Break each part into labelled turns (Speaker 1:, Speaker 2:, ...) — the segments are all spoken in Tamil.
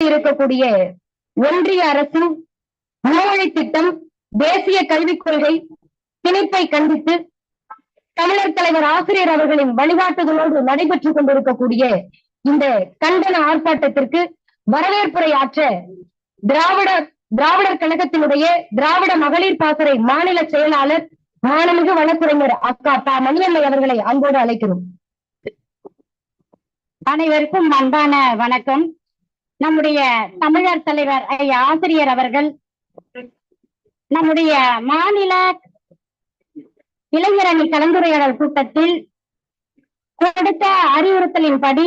Speaker 1: இருக்கக்கூடிய ஒன்றிய அரசு மும்மொழி திட்டம் தேசிய கல்விக் கொள்கை திணிப்பை கண்டித்து தமிழர் தலைவர் ஆசிரியர் அவர்களின் வழிகாட்டுதலோடு நடைபெற்றுக் கொண்டிருக்கக்கூடிய இந்த கண்டன ஆர்ப்பாட்டத்திற்கு வரவேற்புரை ஆற்ற திராவிட திராவிடர் கழகத்தினுடைய திராவிட மகளிர் பாசறை மாநில செயலாளர் மாணமிகு வழக்குரைஞர் அக்கா பா மணியம்மை அவர்களை அன்போடு அழைக்கிறோம்.
Speaker 2: அனைவருக்கும் அன்பான வணக்கம். நம்முடைய தமிழர் தலைவர் ஐயா ஆசிரியர் அவர்கள் நம்முடைய மாநில இளைஞரணி கலந்துரையாடல் கூட்டத்தில் கொடுத்த அறிவுறுத்தலின்படி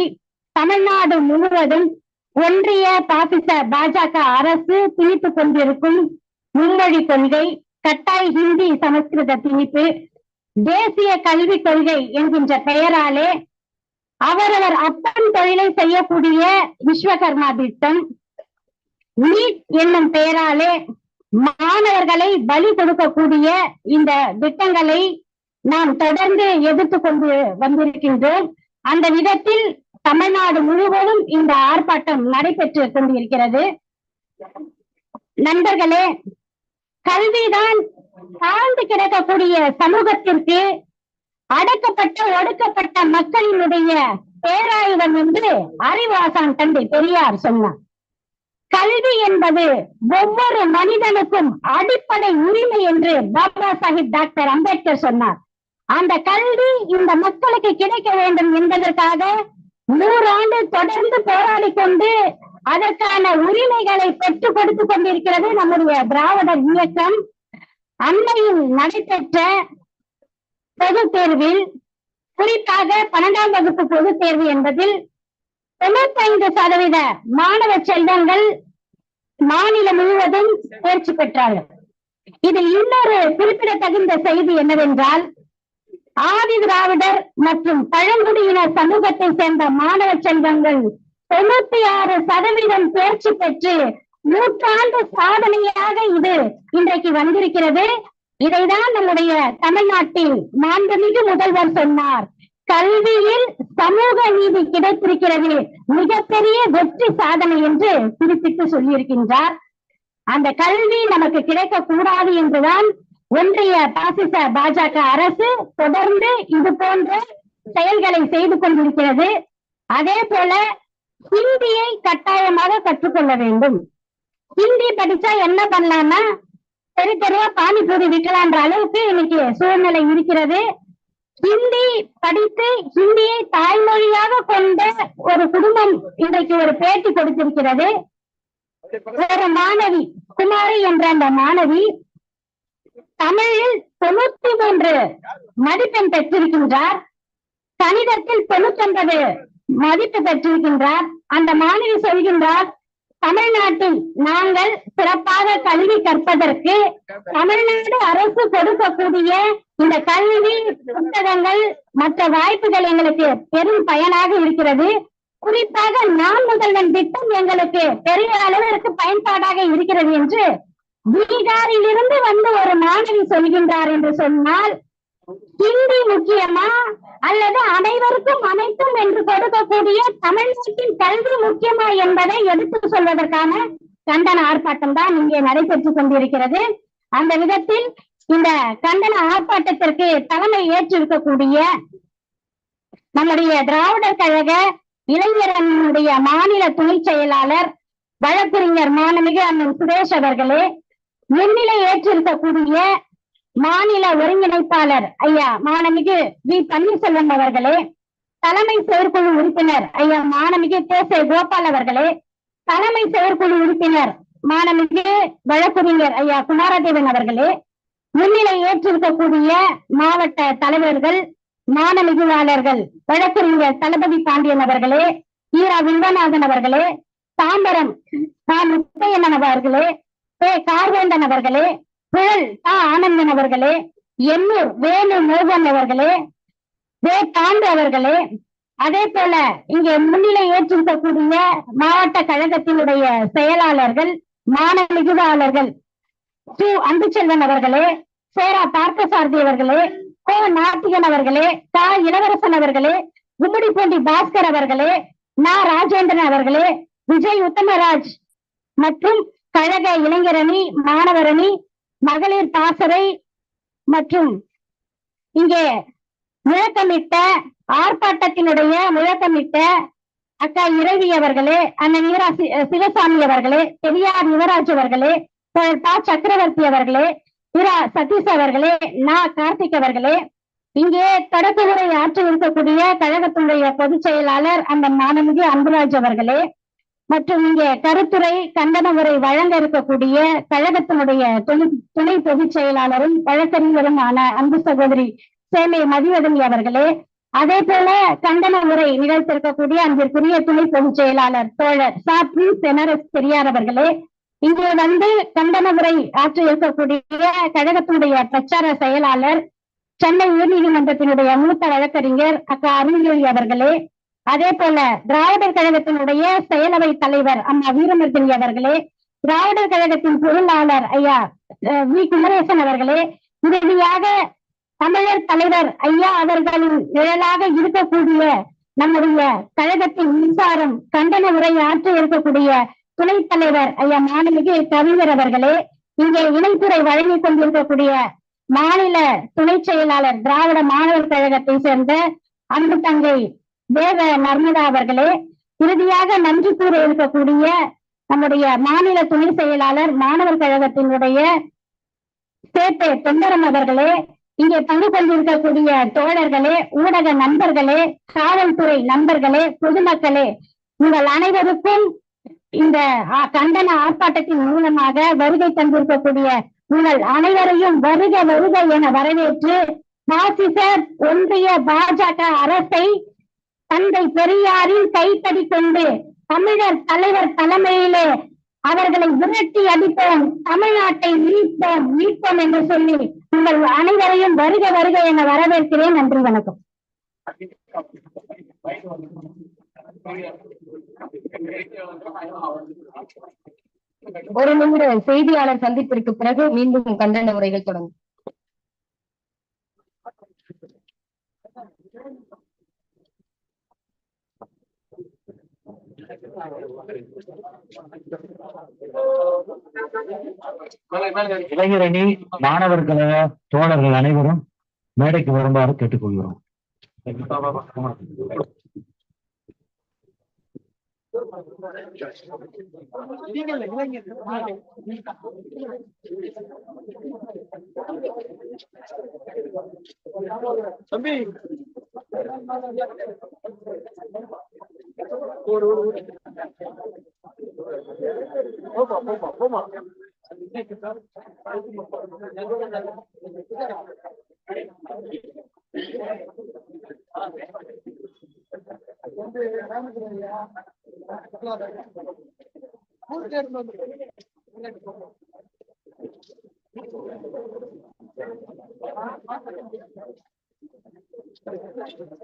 Speaker 2: தமிழ்நாடு முழுவதும் ஒன்றிய பாசிச பாஜக அரசு திணித்து கொண்டிருக்கும் மும்மொழி கொள்கை கட்டாய் ஹிந்தி சமஸ்கிருத திணிப்பு தேசிய கல்விக் கொள்கை என்கின்ற பெயராலே அவரவர் அப்பன் தொழிலை செய்யக்கூடிய விஸ்வகர்மா திட்டம் நீட் என்னும் பெயராலே மாணவர்களை பலி கொடுக்கக்கூடிய இந்த திட்டங்களை நாம் தொடர்ந்து எதிர்த்து கொண்டு வந்திருக்கின்றோம். அந்த விதத்தில் தமிழ்நாடு முழுவதும் இந்த ஆர்ப்பாட்டம் நடைபெற்று கொண்டிருக்கிறது. நண்பர்களே கல்விதான் தாழ்ந்து கிடக்கக்கூடிய சமூகத்திற்கு அடக்கப்பட்ட ஒடுக்கப்பட்ட மக்களினுடைய பேராயுதம் என்று அறிவாசான் தந்தை பெரியார் சொன்னார். கல்வி என்பது ஒவ்வொரு மனிதனுக்கும் அடிப்படை உரிமை என்று பாபா சாஹிப் டாக்டர் அம்பேத்கர் சொன்னார். அந்த கல்வி இந்த மக்களுக்கு கிடைக்க வேண்டும் என்பதற்காக நூறாண்டு தொடர்ந்து போராடி கொண்டு அதற்கான உரிமைகளை பெற்றுக் கொடுத்துக் கொண்டிருக்கிறது நம்முடைய திராவிடர் இயக்கம். அண்மையில் நடைபெற்ற பொது தேர்வில் குறிப்பாக பன்னெண்டாம் வகுப்பு பொது தேர்வு என்பதில் தொண்ணூத்தைந்து சதவீத மாணவ செல்வங்கள் மாநிலம் முழுவதும் தேர்ச்சி பெற்றார்கள். இதில் இன்னொரு குறிப்பிடத்தகுந்த செய்தி என்னவென்றால் ஆதி திராவிடர் மற்றும் பழங்குடியினர் சமூகத்தை சேர்ந்த மாணவ செல்வங்கள் தொண்ணூத்தி ஆறு சதவீதம் தேர்ச்சி பெற்று நூற்றாண்டு சாதனையாக இது இன்றைக்கு வந்திருக்கிறது. இதைதான் நம்முடைய தமிழ்நாட்டில் மாண்புமிகு முதல்வர் சொன்னார். கல்வியில் சமூக நீதி கிடைத்திருக்கிறது மிகப்பெரிய வெற்றி சாதனை என்று குறிப்பிட்டு சொல்லியிருக்கின்றார். அந்த கல்வி நமக்கு கிடைக்க கூடாது என்றுதான் ஒன்றிய பாசிச பாஜக அரசு தொடர்ந்து இது போன்ற செயல்களை செய்து கொண்டிருக்கிறது. அதே போல ஹிந்தியை கட்டாயமாக கற்றுக்கொள்ள வேண்டும். ஹிந்தி படிச்சா என்ன பண்ணலாம்னா தெரு தெருவா பானிபூரி விற்கலான்ற அளவுக்கு இன்னைக்கு சூழ்நிலை இருக்கிறது. ஹிந்தி படித்து ஹிந்தியை தாய்மொழியாக கொண்ட ஒரு குடும்பம் இன்றைக்கு ஒரு பேட்டி கொடுத்திருக்கிறது. ஒரு மாணவி குமாரி என்ற அந்த மாணவி தமிழில் தொண்ணூத்தி மூன்று மதிப்பெண் பெற்றிருக்கின்றார். கணிதத்தில் தொண்ணூத்தி ஒன்பது மதிப்பு பெற்றிருக்கின்றார். அந்த மாணவி சொல்கின்றார் தமிழ்நாட்டில் நாங்கள் சிறப்பாக கல்வி கற்பதற்கு தமிழ்நாடு அரசு கொடுக்கக்கூடிய இந்த கல்வி புத்தகங்கள் மற்ற வாய்ப்புகள் எங்களுக்கு பெரும் பயனாக இருக்கிறது. குறிப்பாக நாம் முதல்வன் திட்டம் எங்களுக்கு பெரிய அளவிற்கு பயன்பாடாக இருக்கிறது என்று பீகாரில் இருந்து வந்து ஒரு மாணவி சொல்கின்றார் என்று சொன்னால் ஹிந்தி முக்கியமா? அல்லது அனைவருக்கும் அனைத்தும் என்று கொடுக்கக்கூடிய தமிழ்நாட்டின் கல்வி முக்கியமா என்பதை எடுத்து சொல்வதற்கான கண்டன ஆர்ப்பாட்டம் தான் இங்கே நடைபெற்றுக் கொண்டிருக்கிறது. அந்த விதத்தில் இந்த கண்டன ஆர்ப்பாட்டத்திற்கு தலைமை ஏற்றிருக்கக்கூடிய நம்முடைய திராவிடர் கழக இளைஞரனுடைய மாநில துணை செயலாளர் வழக்கறிஞர் மாணமிகு அண்ணன் சுரேஷ் அவர்களே முன்னிலை ஏற்றிருக்கக்கூடிய மாநில ஒருங்கிணைப்பாளர் ஐயா மாணமிகு வி பன்னீர்செல்வம் அவர்களே தலைமை செயற்குழு உறுப்பினர் ஐயா மாணமிகு தேசே கோபால் அவர்களே தலைமை செயற்குழு உறுப்பினர் மாணமிகு வழக்கறிஞர் ஐயா குமாரதேவன் அவர்களே முன்னிலை ஏற்றிருக்கக்கூடிய மாவட்ட தலைவர்கள் மாணமிகுவாளர்கள் வழக்கறிஞர் தளபதி பாண்டியன் அவர்களே ஈரா வில்வநாதன் அவர்களே தாம்பரம் தா முத்தையன் அவர்களே கே கார்வேந்தன் அவர்களே புகழ் தா ஆனந்தன் அவர்களே எண்ணூர் வேணு மோகன் அவர்களே வே பாண்டு அவர்களே அதே போல இங்கே முன்னிலை ஏற்றிருக்கக்கூடிய மாவட்ட கழகத்தினுடைய செயலாளர்கள் மாணவிகுதாளர்கள் சு. அன்புச்செல்வன் அவர்களே சேரா பார்த்தசாரதி அவர்களே கோ. நாட்டியன் அவர்களே தா இளவரசன் அவர்களே கும்மிடிப்பூண்டி பாஸ்கர் அவர்களே நா. ராஜேந்திரன் அவர்களே விஜய் உத்தமராஜ் மற்றும் கழக இளைஞரணி மாணவரணி மகளிர் பாசறை மற்றும் இங்கே முழக்கமிட்ட ஆர்ப்பாட்டத்தினுடைய முழக்கமிட்ட அக்கா இறைவி அவர்களே அண்ணன் ஈரா சி- சிவசாமி அவர்களே பெரியார் யுவராஜ் அவர்களே தோழர் சக்கரவர்த்தி அவர்களே இரா சதீஷ் அவர்களே நா கார்த்திக் அவர்களே இங்கே தொடக்க உரை ஆற்றி இருக்கக்கூடிய கழகத்தினுடைய பொதுச் செயலாளர் அந்த மாணவிகி அன்புராஜ் அவர்களே மற்றும் இங்கே கருத்துரை கண்டன உரை வழங்க இருக்கக்கூடிய கழகத்தினுடைய துணை பொதுச் செயலாளரும் வழக்கறிஞரும் அன்பு சகோதரி சேமை மதிவதனி அவர்களே. அதே போல கண்டன உரை நிகழ்த்திருக்கக்கூடிய அன்பிற்குரிய துணை பொதுச் செயலாளர் தோழர் சா. பிரின்ஸ் பெரியார் அவர்களே. இங்கே வந்து கண்டன உரை ஆற்றி இருக்கக்கூடிய கழகத்தினுடைய பிரச்சார செயலாளர் சென்னை உயர்நீதிமன்றத்தினுடைய மூத்த வழக்கறிஞர் அக்கா அருள்மொழி அவர்களே. அதே போல திராவிடர் கழகத்தினுடைய செயலவை தலைவர் அம்மா வீரமர்தினி அவர்களே திராவிடர் கழகத்தின் பொருளாளர் ஐயா வி. குமரேசன் அவர்களே இறுதியாக தமிழர் தலைவர் ஐயா அவர்களின் நிழலாக இருக்கக்கூடிய நம்முடைய கழகத்தின் மின்சாரம் கண்டன உரை ஆற்றி இருக்கக்கூடிய துணைத் தலைவர் ஐயா மாணவிகை கவிஞர் அவர்களே இங்கே இணைத்துறை வழங்கி கொண்டிருக்கக்கூடிய மாநில துணை செயலாளர் திராவிட மாணவர் கழகத்தை சேர்ந்த அன்பு தங்கை தேவ நர்மதா அவர்களே இறுதியாக நன்றி கூற இருக்கக்கூடிய நம்முடைய மாநில துணை செயலாளர் மாணவர் கழகத்தினுடைய சேப்பே தொண்டரம் அவர்களே இங்கே பங்கு கொண்டிருக்கக்கூடிய தோழர்களே ஊடக நண்பர்களே காவல்துறை நண்பர்களே பொதுமக்களே உங்கள் அனைவருக்கும் இந்த கண்டன ஆர்ப்பாட்டத்தின் மூலமாக வருகை தந்திருக்கக்கூடிய உங்கள் அனைவரையும் வருக வருக என வரவேற்று பாசிச ஒன்றிய பாஜக அரசை தந்தை பெரியாரின் கைத்தடி கொண்டு தமிழர் தலைவர் தலைமையிலே அவர்களை விரட்டி அடிப்போம் தமிழ்நாட்டை மீட்போம் மீட்போம் என்று சொல்லி உங்கள் அனைவரையும் வருக வருக என வரவேற்கிறேன். நன்றி வணக்கம்.
Speaker 1: ஒரு நிமிட செய்தியாளர் சந்திப்பிற்கு பிறகு மீண்டும் கண்டன உரைகள் தொடங்கும்.
Speaker 3: இளைஞரணி மாணவர்கள தோழர்கள் அனைவரும் மேடைக்கு வருமாறு கேட்டுக்கொள்கிறோம்.
Speaker 4: தம்பி. ஓடு ஓடு ஓடு போமா போமா போமா Thank you.